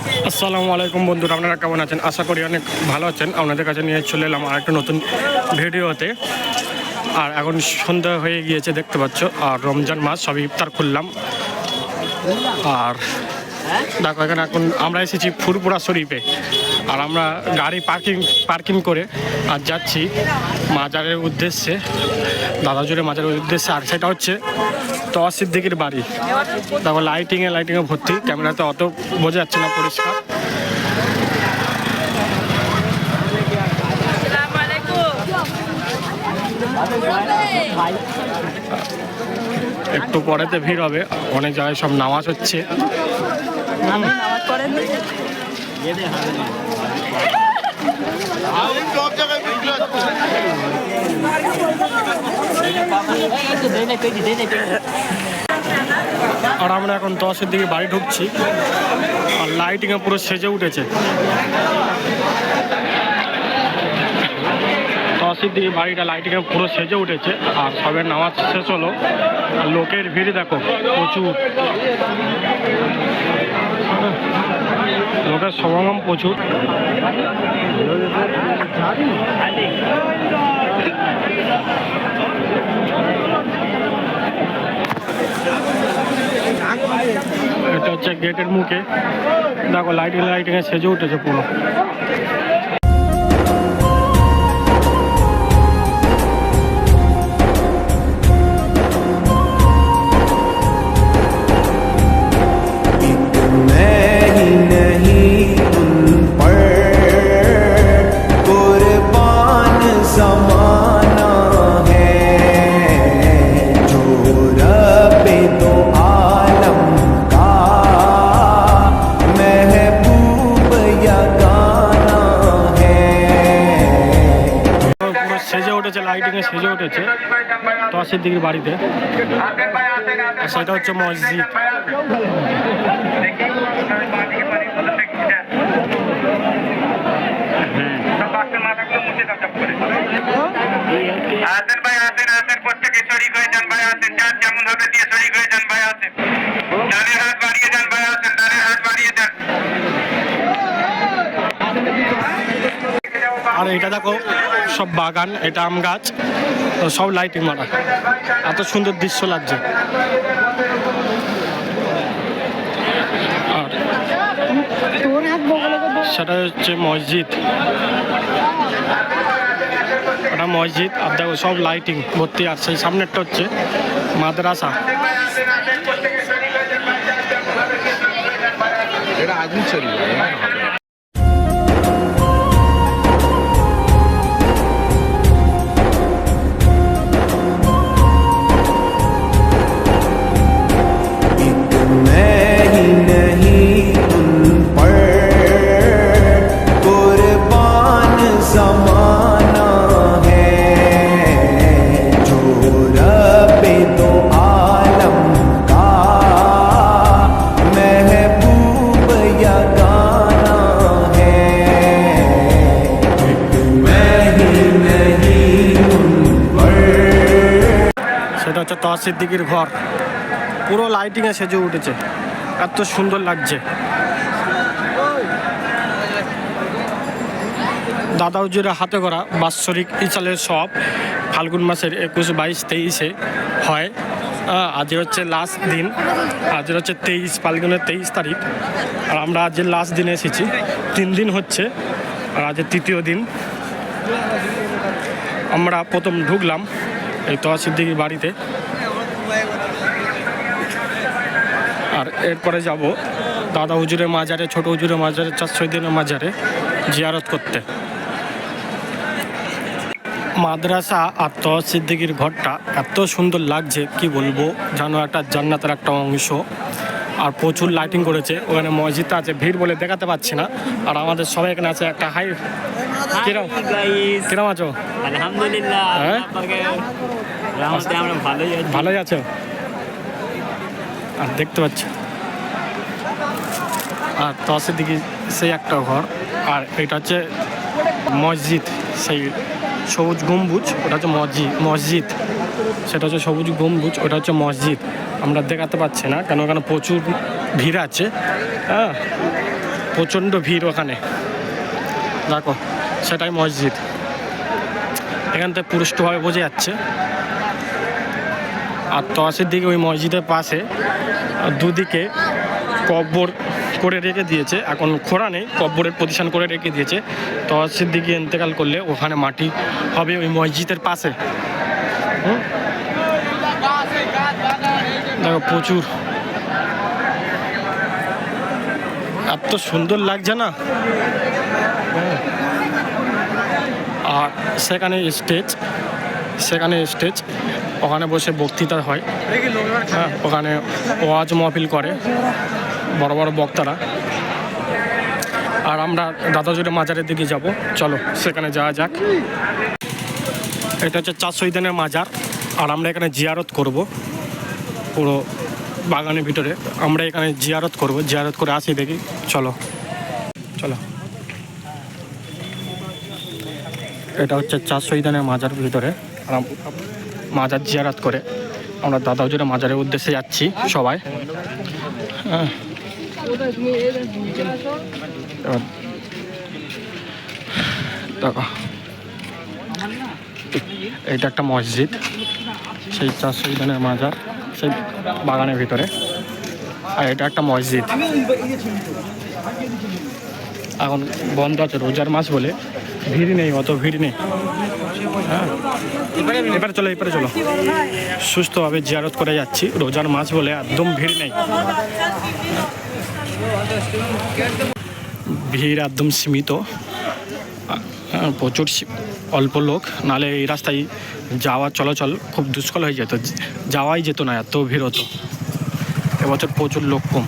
আসসালামু আলাইকুম বন্ধুরা, আপনারা কেমন আছেন? আশা করি অনেক ভালো আছেন। আপনাদের কাছে নিয়ে চলে এলাম আর একটা নতুন ভিডিওতে। আর এখন সন্ধ্যা হয়ে গিয়েছে, দেখতে পাচ্ছ। আর রমজান মাস, সবই ইফতার খুললাম। আর দেখো, এখানে এখন আমরা এসেছি ফুরপুরা শরীফে। আর আমরা গাড়ি পার্কিং পার্কিং করে আর যাচ্ছি মাজারের উদ্দেশ্যে। দাদাজুরে মাজারের উদ্দেশ্যে। আর সেটা হচ্ছে তো সিদ্দিকির বাড়ি। দেখো লাইটিংয়ে লাইটিংয়ে ভর্তি, ক্যামেরাতে অত বোঝা যাচ্ছে না পরিষ্কার। একটু পরেতে ভিড় হবে অনেক জায়গায় সব নামাজ হচ্ছে। আর আমরা এখন দশের দিকে বাড়ি ঢুকছি। আর লাইটিংয়ে পুরো সেজে উঠেছে। দশের দিকে বাড়িটা লাইটিংয়ে পুরো সেজে উঠেছে। আর সবের নামাজ শেষ হলো। আর লোকের ভিড় দেখো, প্রচুর। লোকের সমাগম প্রচুর এটা হচ্ছে গেটের মুখে। দেখো লাইটিং লাইটিংয়ে সেজে উঠেছে পুরো। সেজে উঠেছে দশের দিকে বাড়িতে। সেটা হচ্ছে মসজিদ। আসেন ভাই আসেন আসেন প্রত্যেকে শরিক হয়ে যান, ভাই আসেন যার যেমন হবে দিয়ে শরিক হয়ে যান, ভাই আসেন ডানের হাত বাড়িয়ে যান ভাই আসেন ডানের হাত বাড়িয়ে যান আর এটা দেখো, সব বাগান, এটা আম গাছ সব লাইটিং মারা এত সুন্দর দৃশ্য লাগছে। আর সেটা হচ্ছে মসজিদ। ওটা মসজিদ, আর দেখো সব লাইটিং ভর্তি আর সেই সামনেরটা হচ্ছে মাদ্রাসা। এটা শরীফ দিঘির ঘর। পুরো লাইটিংয়ে সেজে উঠেছে। এত সুন্দর লাগছে। দাদা উজুরের হাতে করা বাৎসরিক ইচালের সব ফাল্গুন মাসের একুশ, বাইশ, তেইশে হয়। আজকে হচ্ছে লাস্ট দিন। আজকে হচ্ছে তেইশ, ফাল্গুনের তেইশ তারিখ। আর আমরা আজকে লাস্ট দিনে এসেছি। তিন দিন হচ্ছে, আর আজকে তৃতীয় দিন। আমরা প্রথম ঢুকলাম এই দিঘির বাড়িতে। আর এরপরে যাব দাদা হুজুরের মাজারে ছোট হুজুরের মাজারে চার দিনের মাজারে জিয়ারত করতে। মাদ্রাসা আর তহসিদ্দিকির ঘরটা এত সুন্দর লাগছে কি বলব? জানো একটা জান্নাতের একটা অংশ। আর প্রচুর লাইটিং করেছে ওখানে মসজিদটা আছে ভিড় বলে দেখাতে পাচ্ছি না। আর আমাদের সবাই এখানে আছে একটা হাই কিরম? কিরম আছো? আলহামদুলিল্লাহ ভালোই আছো। আর দেখতে পাচ্ছ। আর তসের দিকে সেই একটা ঘর। আর এটা হচ্ছে মসজিদ। সেই সবুজ গম্বুজ, ওটা হচ্ছে মসজিদ মসজিদ। সেটা হচ্ছে সবুজ গম্বুজ, ওটা হচ্ছে মসজিদ। আমরা দেখাতে পাচ্ছি না, কেন ওখানে প্রচুর ভিড় আছে। হ্যাঁ প্রচণ্ড ভিড় ওখানে। দেখো, সেটাই মসজিদ। এখান থেকে পুরুষ্টভাবে বোঝা যাচ্ছে। আর তসের দিকে ওই মসজিদের পাশে দুদিকে কব্বর করে রেখে দিয়েছে। এখন খোঁড়া নেই, কব্বরের পজিশন করে রেখে দিয়েছে। তসের দিকে ইন্তেকাল করলে ওখানে মাটি হবে ওই মসজিদের পাশে। দেখো প্রচুর। এত সুন্দর লাগছে না। আর সেখানে স্টেজ সেখানে স্টেজ, ওখানে বসে বক্তৃতা হয়। হ্যাঁ ওখানে ওয়াজ মহফিল করে বড় বড় বক্তারা। আর আমরা দাদাজুড়ে মাজারের দিকে যাব। চলো, সেখানে যাওয়া যাক। এটা হচ্ছে চার শহীদানের মাজার। আর আমরা এখানে জিয়ারত করব। পুরো বাগানের ভিতরে। আমরা এখানে জিয়ারত করব। জিয়ারত করে আসি দেখি। চলো চলো। এটা হচ্ছে চার শহীদানের মাজার ভিতরে। মাজার জিয়ারাত করে আমরা দাদা হুজুরের মাজারের উদ্দেশ্যে যাচ্ছি সবাই। হ্যাঁ। এইটা একটা মসজিদ। সেই চার শহীদানের মাজার সেই বাগানের ভিতরে। আর এটা একটা মসজিদ। এখন বন্ধ আছে রোজার মাস বলে। ভিড় নেই, অত ভিড় নেই। হ্যাঁ। এবারে চলো এবারে চলো। সুস্থভাবে জিয়ারত করে যাচ্ছি। রোজার মাস বলে একদম ভিড় নেই। ভিড় একদম সীমিত। প্রচুর অল্প লোক। নালে এই রাস্তায় যাওয়া চলাচল খুব দুষ্কল হয়ে যেত। যাওয়াই যেত না, এত ভিড় হতো। এবছর প্রচুর লোক কম।